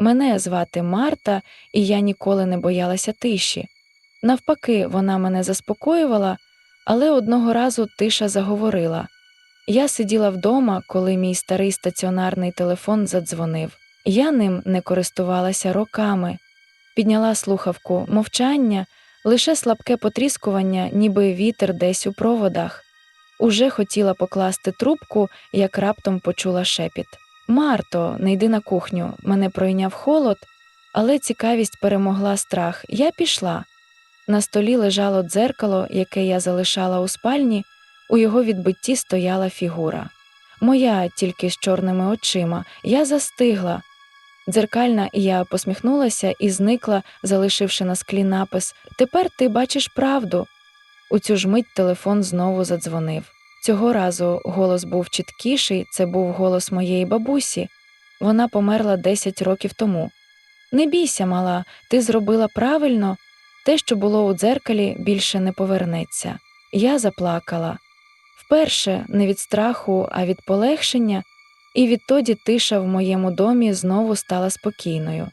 Мене звати Марта, і я ніколи не боялася тиші. Навпаки, вона мене заспокоювала, але одного разу тиша заговорила. Я сиділа вдома, коли мій старий стаціонарний телефон задзвонив. Я ним не користувалася роками. Підняла слухавку мовчання, лише слабке потріскування, ніби вітер десь у проводах. Уже хотіла покласти трубку, як раптом почула шепіт. Марто, не йди на кухню, мене пройняв холод, але цікавість перемогла страх. Я пішла. На столі лежало дзеркало, яке я залишала у спальні, у його відбитті стояла фігура. Моя тільки з чорними очима, я застигла. Дзеркальна я посміхнулася і зникла, залишивши на склі напис Тепер ти бачиш правду. У цю ж мить телефон знову задзвонив. Цього разу голос був чіткіший, це був голос моєї бабусі. Вона померла 10 років тому. Не бійся, мала, ти зробила правильно, те, що було у дзеркалі, більше не повернеться. Я заплакала. Вперше не від страху, а від полегшення, і відтоді тиша в моєму домі знову стала спокійною.